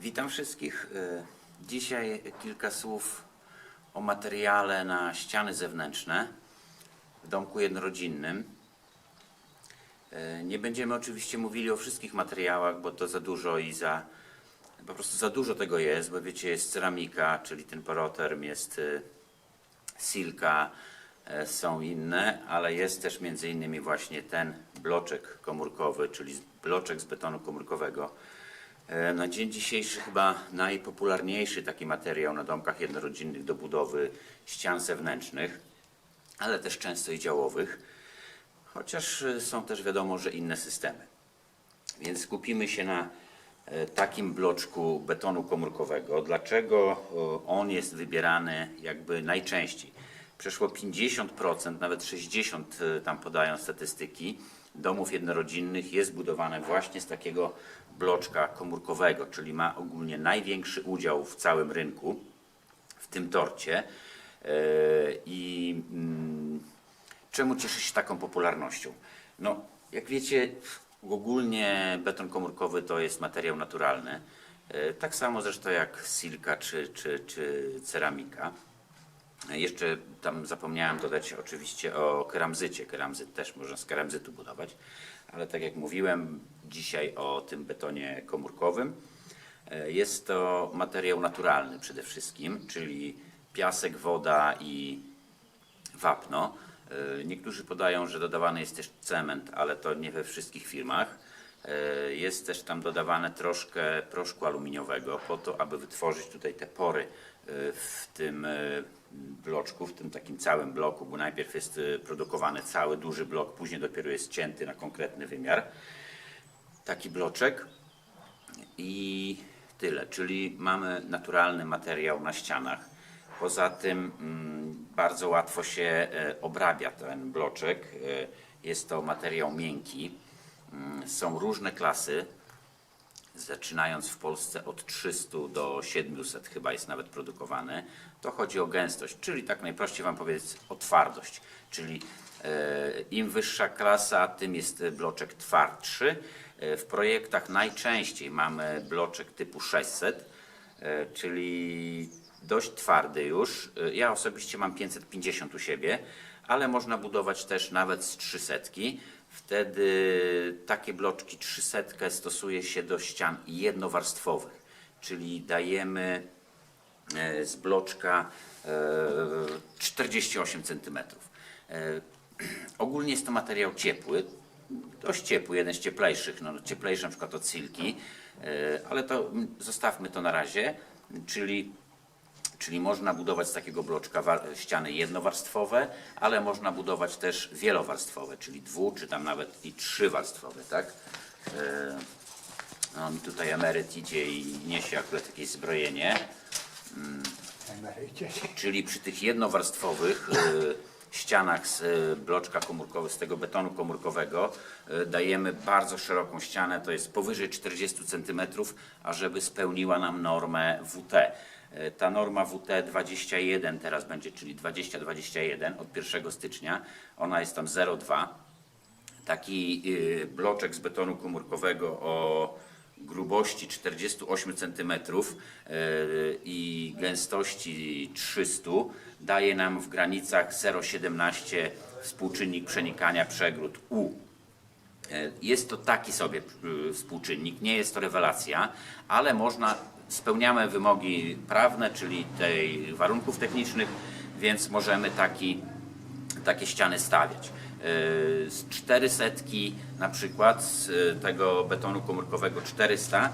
Witam wszystkich. E, Dzisiaj kilka słów o materiale na ściany zewnętrzne w domku jednorodzinnym. E, Nie będziemy oczywiście mówili o wszystkich materiałach, bo to za dużo i za po prostu za dużo tego jest, bo wiecie, jest ceramika, czyli ten poroterm, jest e, silka, są inne, ale jest też między innymi właśnie ten bloczek komórkowy, czyli bloczek z betonu komórkowego. E, Na dzień dzisiejszy chyba najpopularniejszy taki materiał na domkach jednorodzinnych do budowy ścian zewnętrznych, ale też często i działowych, chociaż e, są też wiadomo, że inne systemy. Więc skupimy się na e, takim bloczku betonu komórkowego. Dlaczego on jest wybierany jakby najczęściej? Przeszło 50%, nawet 60% e, tam podają statystyki domów jednorodzinnych jest budowane właśnie z takiego bloczka komórkowego, czyli ma ogólnie największy udział w całym rynku, w tym torcie. E, I mm, czemu cieszy się taką popularnością? No, jak wiecie, ogólnie beton komórkowy to jest materiał naturalny. E, Tak samo zresztą jak silka czy, czy, czy ceramika. Jeszcze tam zapomniałem dodać oczywiście o keramzycie. Keramzyt też można z keramzytu budować, ale tak jak mówiłem dzisiaj o tym betonie komórkowym, e, jest to materiał naturalny przede wszystkim, czyli piasek, woda i wapno. E, Niektórzy podają, że dodawany jest też cement, ale to nie we wszystkich firmach. E, Jest też tam dodawane troszkę proszku aluminiowego po to, aby wytworzyć tutaj te pory w tym e, bloczku, w tym takim całym bloku, bo najpierw jest e, produkowany cały duży blok, później dopiero jest cięty na konkretny wymiar. Taki bloczek i tyle, czyli mamy naturalny materiał na ścianach. Poza tym mm, bardzo łatwo się e, obrabia ten bloczek. Jest to materiał miękki. Mm, Są różne klasy, zaczynając w Polsce od 300 do 700 chyba jest nawet produkowany. To chodzi o gęstość, czyli tak najprościej Wam powiedzieć o twardość. Czyli e, im wyższa klasa, tym jest bloczek twardszy. E, W projektach najczęściej mamy bloczek typu 600, e, czyli dość twardy już. Ja osobiście mam 550 u siebie, ale można budować też nawet z 300. Wtedy takie bloczki 300 stosuje się do ścian jednowarstwowych, czyli dajemy e, z bloczka e, 48 cm. Ogólnie jest to materiał ciepły, dość ciepły, jeden z cieplejszych, no cieplejszy na przykład od silki, e, ale to zostawmy to na razie, czyli Czyli można budować z takiego bloczka ściany jednowarstwowe, ale można budować też wielowarstwowe, czyli dwu, czy tam nawet i trzywarstwowe, tak? E, No mi tutaj emeryt idzie i niesie akurat jakieś zbrojenie. Emerycie. Czyli przy tych jednowarstwowych y, ścianach z y, bloczka komórkowego, z tego betonu komórkowego dajemy bardzo szeroką ścianę, to jest powyżej 40 cm, ażeby spełniła nam normę WT. Y, Ta norma WT 21 teraz będzie, czyli 2021 od 1 stycznia, ona jest tam 0,2 taki y, bloczek z betonu komórkowego o grubości 48 cm y, i gęstości 300 daje nam w granicach 0,17 współczynnik przenikania przegród U. E, Jest to taki sobie y, współczynnik, nie jest to rewelacja, ale można, spełniamy wymogi prawne, czyli tej warunków technicznych, więc możemy taki takie ściany stawiać. Yy, Z 400 na przykład z y, tego betonu komórkowego 400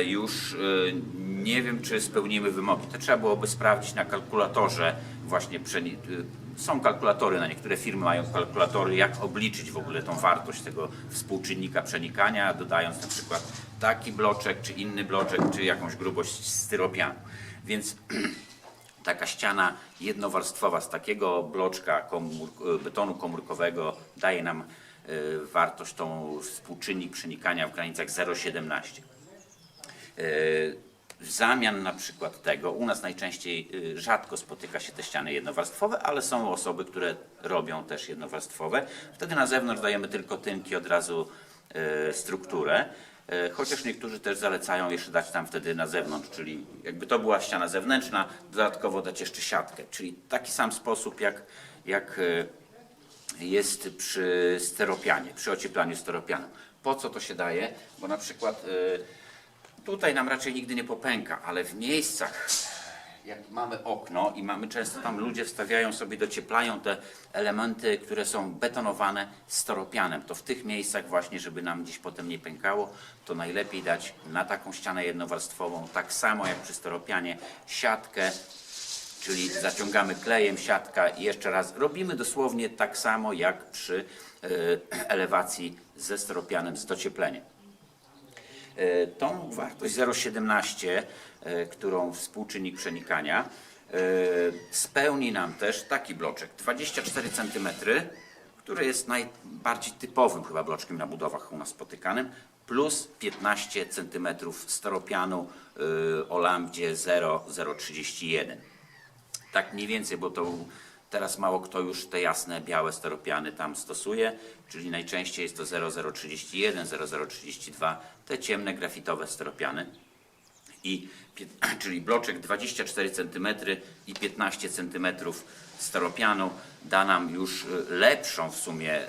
y, już y, nie wiem czy spełnimy wymogi. To trzeba byłoby sprawdzić na kalkulatorze właśnie y, są kalkulatory, na niektóre firmy mają kalkulatory, jak obliczyć w ogóle tą wartość tego współczynnika przenikania, dodając na przykład taki bloczek, czy inny bloczek, czy jakąś grubość styropianu. Więc taka ściana jednowarstwowa z takiego bloczka komór, betonu komórkowego daje nam y, wartość tą współczynnik przenikania w granicach 0,17. Y, W zamian na przykład tego, u nas najczęściej y, rzadko spotyka się te ściany jednowarstwowe, ale są osoby, które robią też jednowarstwowe. Wtedy na zewnątrz dajemy tylko tynki od razu y, strukturę. E, Chociaż niektórzy też zalecają jeszcze dać tam wtedy na zewnątrz, czyli jakby to była ściana zewnętrzna, dodatkowo dać jeszcze siatkę. Czyli taki sam sposób jak, jak jest przy steropianie, przy ocieplaniu steropianu. Po co to się daje? Bo na przykład tutaj nam raczej nigdy nie popęka, ale w miejscach, jak mamy okno i mamy często tam ludzie wstawiają sobie, docieplają te elementy, które są betonowane steropianem, to w tych miejscach właśnie, żeby nam gdzieś potem nie pękało, to najlepiej dać na taką ścianę jednowarstwową, tak samo jak przy steropianie, siatkę, czyli zaciągamy klejem siatka i jeszcze raz robimy dosłownie tak samo jak przy e, elewacji ze steropianem z dociepleniem. E, Tą wartość 0,17, e, którą współczynnik przenikania, e, spełni nam też taki bloczek 24 cm, który jest najbardziej typowym chyba bloczkiem na budowach u nas spotykanym, plus 15 cm steropianu o lambdzie 0,031. Tak mniej więcej, bo to teraz mało kto już te jasne, białe steropiany tam stosuje, czyli najczęściej jest to 0031, 0032, te ciemne grafitowe steropiany. I, czyli bloczek 24 cm i 15 cm steropianu da nam już y, lepszą w sumie y,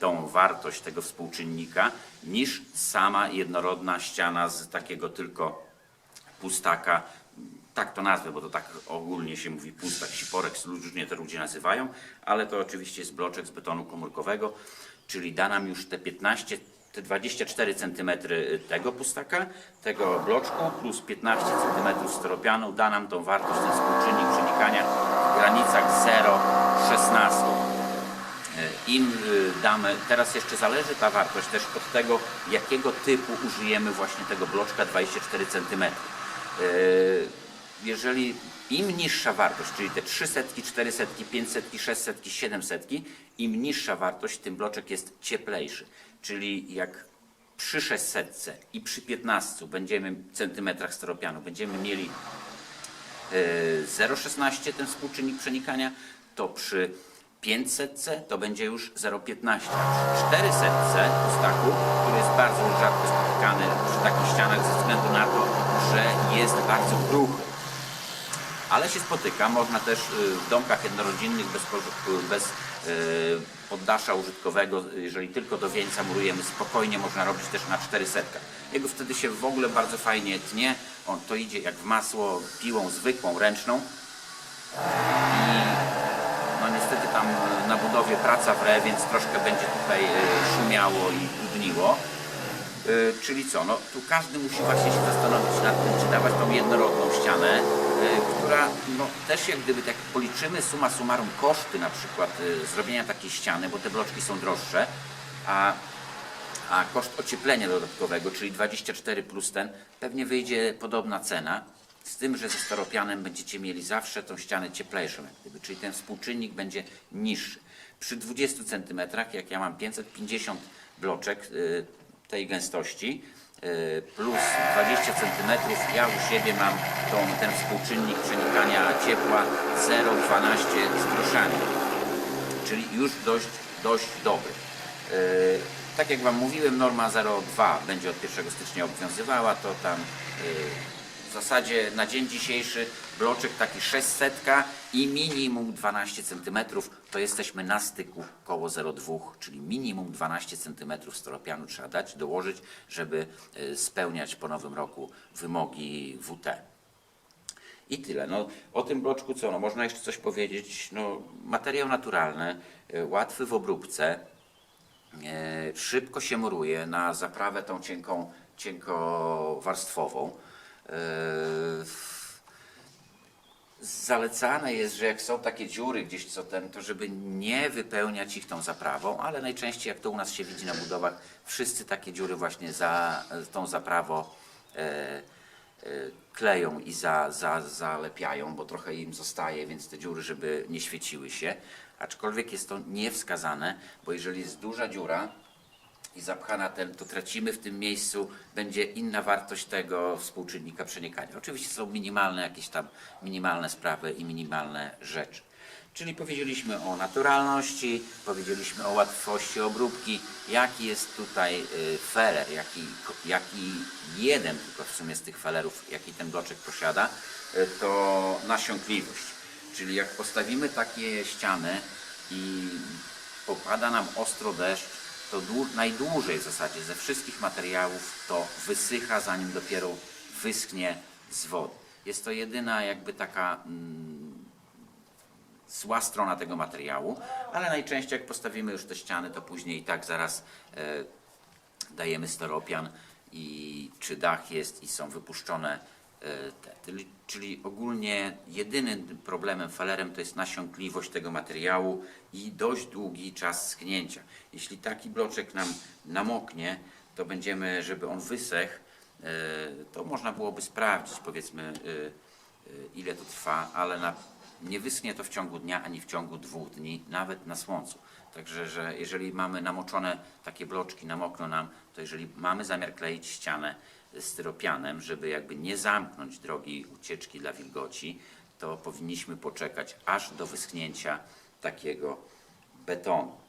tą wartość tego współczynnika niż sama jednorodna ściana z takiego tylko pustaka, tak to nazwę, bo to tak ogólnie się mówi pustak, siporek, różnie to ludzie nazywają, ale to oczywiście jest bloczek z betonu komórkowego, czyli da nam już te 15, te 24 cm tego pustaka, tego bloczku plus 15 cm steropianu da nam tą wartość, ten współczynnik przenikania w granicach 0,16. Im y, damy, teraz jeszcze zależy ta wartość też od tego, jakiego typu użyjemy właśnie tego bloczka 24 cm. Jeżeli im niższa wartość, czyli te 300, 400, 500, 600, 700, im niższa wartość, tym bloczek jest cieplejszy. Czyli jak przy 600 i przy 15 będziemy centymetrach steropianu, będziemy mieli e, 0,16 ten współczynnik przenikania, to przy 500 to będzie już 0,15. A przy 400 pustaku, który jest bardzo rzadko spotykany przy takich ścianach ze względu na to, że jest bardzo kruchy. Ale się spotyka, można też y, w domkach jednorodzinnych bez, bez y, poddasza użytkowego, jeżeli tylko do wieńca murujemy, spokojnie można robić też na 400. Jego wtedy się w ogóle bardzo fajnie tnie, on to idzie jak w masło piłą zwykłą, ręczną. I no niestety tam y, na budowie praca wre, więc troszkę będzie tutaj szumiało i dudniło. Y, Czyli co, no tu każdy musi właśnie się zastanowić nad tym, czy dawać tą jednorodną ścianę, która no też jak gdyby tak policzymy summa summarum koszty na przykład y, zrobienia takiej ściany, bo te bloczki są droższe, a, a koszt ocieplenia dodatkowego, czyli 24 plus ten, pewnie wyjdzie podobna cena, z tym, że ze steropianem będziecie mieli zawsze tą ścianę cieplejszą, jak gdyby, czyli ten współczynnik będzie niższy. Przy 20 cm, jak ja mam 550 bloczek y, tej gęstości, plus 20 cm, ja u siebie mam tą, ten współczynnik przenikania ciepła 0,12 z groszami czyli już dość, dość dobry. Yy, tak jak Wam mówiłem, norma 0,2 będzie od 1 stycznia obowiązywała, to tam yy, w zasadzie na dzień dzisiejszy bloczek taki 600 i minimum 12 cm, to jesteśmy na styku koło 0,2, czyli minimum 12 cm steropianu trzeba dać, dołożyć, żeby yy, spełniać po nowym roku wymogi WT. I tyle. No, o tym bloczku co? No, można jeszcze coś powiedzieć. No, materiał naturalny, e, łatwy w obróbce, e, szybko się muruje na zaprawę tą cienką, cienkowarstwową. E, Zalecane jest, że jak są takie dziury gdzieś co ten, to żeby nie wypełniać ich tą zaprawą, ale najczęściej jak to u nas się widzi na budowach, wszyscy takie dziury właśnie za tą zaprawą e, e, kleją i za, za, zalepiają, bo trochę im zostaje, więc te dziury, żeby nie świeciły się. Aczkolwiek jest to niewskazane, bo jeżeli jest duża dziura i zapchana ten, to tracimy w tym miejscu, będzie inna wartość tego współczynnika przenikania. Oczywiście są minimalne jakieś tam minimalne sprawy i minimalne rzeczy. Czyli powiedzieliśmy o naturalności, powiedzieliśmy o łatwości obróbki, jaki jest tutaj y, feler, jaki, jaki jeden tylko w sumie z tych felerów, jaki ten bloczek posiada, y, to nasiąkliwość. Czyli jak postawimy takie ściany i popada nam ostro deszcz, to dłu- najdłużej w zasadzie ze wszystkich materiałów to wysycha, zanim dopiero wyschnie z wody. Jest to jedyna jakby taka mm, zła strona tego materiału, ale najczęściej jak postawimy już te ściany, to później i tak zaraz e, dajemy steropian i czy dach jest i są wypuszczone. Czyli, czyli ogólnie jedynym problemem felerem to jest nasiąkliwość tego materiału i dość długi czas schnięcia. Jeśli taki bloczek nam namoknie, to będziemy, żeby on wysechł, e, to można byłoby sprawdzić powiedzmy e, e, ile to trwa, ale na, nie wyschnie to w ciągu dnia ani w ciągu dwóch dni, nawet na słońcu. Także, że jeżeli mamy namoczone takie bloczki, namokną nam, to jeżeli mamy zamiar kleić ścianę styropianem, żeby jakby nie zamknąć drogi ucieczki dla wilgoci, to powinniśmy poczekać aż do wyschnięcia takiego betonu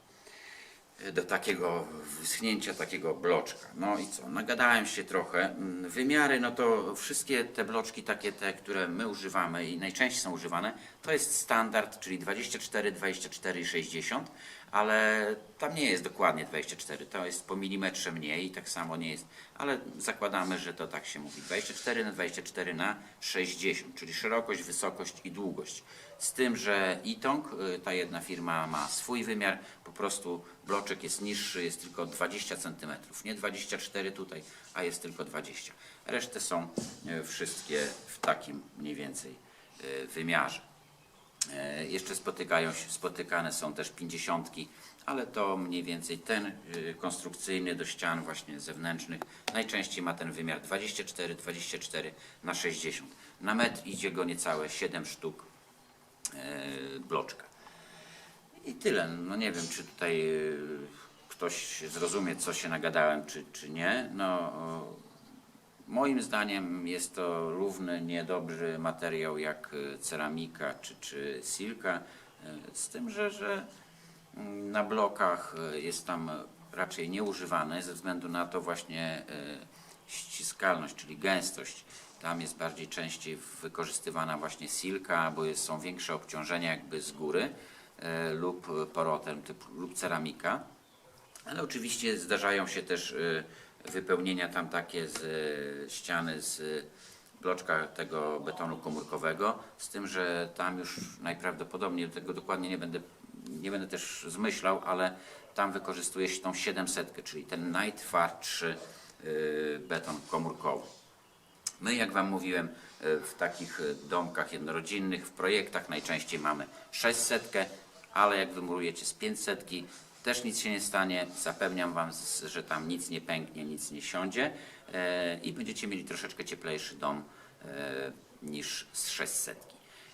do takiego wyschnięcia takiego bloczka. No i co? Nagadałem się trochę. Mm, Wymiary, no to wszystkie te bloczki takie te, które my używamy i najczęściej są używane, to jest standard, czyli 24, 24 i 60, ale tam nie jest dokładnie 24, to jest po milimetrze mniej tak samo nie jest, ale zakładamy, że to tak się mówi. 24 na 24 na 60, czyli szerokość, wysokość i długość. Z tym, że Itong, y, ta jedna firma ma swój wymiar, po prostu bloczek jest niższy, jest tylko 20 cm, nie 24 tutaj, a jest tylko 20. Resztę są y, wszystkie w takim mniej więcej y, wymiarze. E, Jeszcze spotykają się, spotykane są też pięćdziesiątki, ale to mniej więcej ten y, konstrukcyjny do ścian właśnie zewnętrznych najczęściej ma ten wymiar 24, 24 na 60. Na metr idzie go niecałe 7 sztuk e, bloczka. I tyle. No nie wiem, czy tutaj ktoś zrozumie, co się nagadałem, czy, czy nie. No, moim zdaniem jest to równy, niedobry materiał jak y, ceramika czy, czy silka, y, z tym, że, że mm, na blokach y, jest tam raczej nieużywany ze względu na to właśnie ściskalność, czyli gęstość. Tam jest bardziej częściej wykorzystywana właśnie silka, bo są większe obciążenia jakby z góry lub porotem typu, lub ceramika. Ale oczywiście zdarzają się też wypełnienia tam takie z y, ściany z bloczka tego betonu komórkowego, z tym, że tam już najprawdopodobniej tego dokładnie nie będę, nie będę też zmyślał, ale tam wykorzystuje się tą 700, czyli ten najtwardszy y, beton komórkowy. My, jak Wam mówiłem, e, w takich e, domkach jednorodzinnych, w projektach najczęściej mamy 600, ale jak wymurujecie z 500, też nic się nie stanie. Zapewniam Wam, że tam nic nie pęknie, nic nie siądzie e, i będziecie mieli troszeczkę cieplejszy dom e, niż z 600.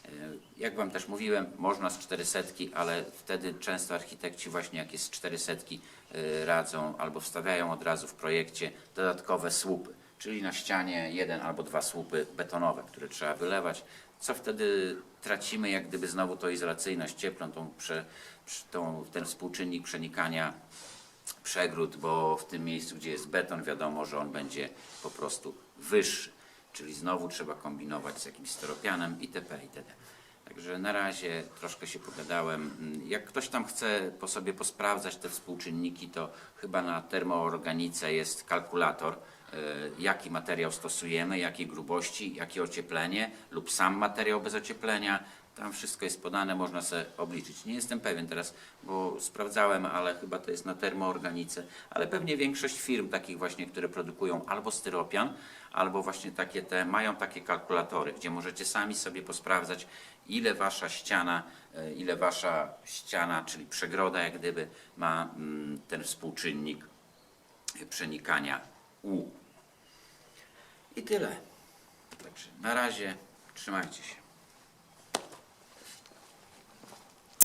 E, Jak Wam też mówiłem, można z 400, ale wtedy często architekci właśnie jak jest z 400 e, radzą albo wstawiają od razu w projekcie dodatkowe słupy, czyli na ścianie jeden albo dwa słupy betonowe, które trzeba wylewać, co wtedy tracimy jak gdyby znowu tą izolacyjność cieplną, tą, prze, tą, ten współczynnik przenikania przegród, bo w tym miejscu, gdzie jest beton, wiadomo, że on będzie po prostu wyższy. Czyli znowu trzeba kombinować z jakimś steropianem itp. itd. Także na razie troszkę się pogadałem. Jak ktoś tam chce po sobie posprawdzać te współczynniki, to chyba na termoorganice jest kalkulator, e, jaki materiał stosujemy, jakiej grubości, jakie ocieplenie lub sam materiał bez ocieplenia. Tam wszystko jest podane, można sobie obliczyć. Nie jestem pewien teraz, bo sprawdzałem, ale chyba to jest na termoorganice. Ale pewnie większość firm takich właśnie, które produkują albo styropian, albo właśnie takie te, mają takie kalkulatory, gdzie możecie sami sobie posprawdzać, ile wasza ściana, e, ile wasza ściana, czyli przegroda jak gdyby ma mm, ten współczynnik przenikania U. I tyle. Także na razie trzymajcie się.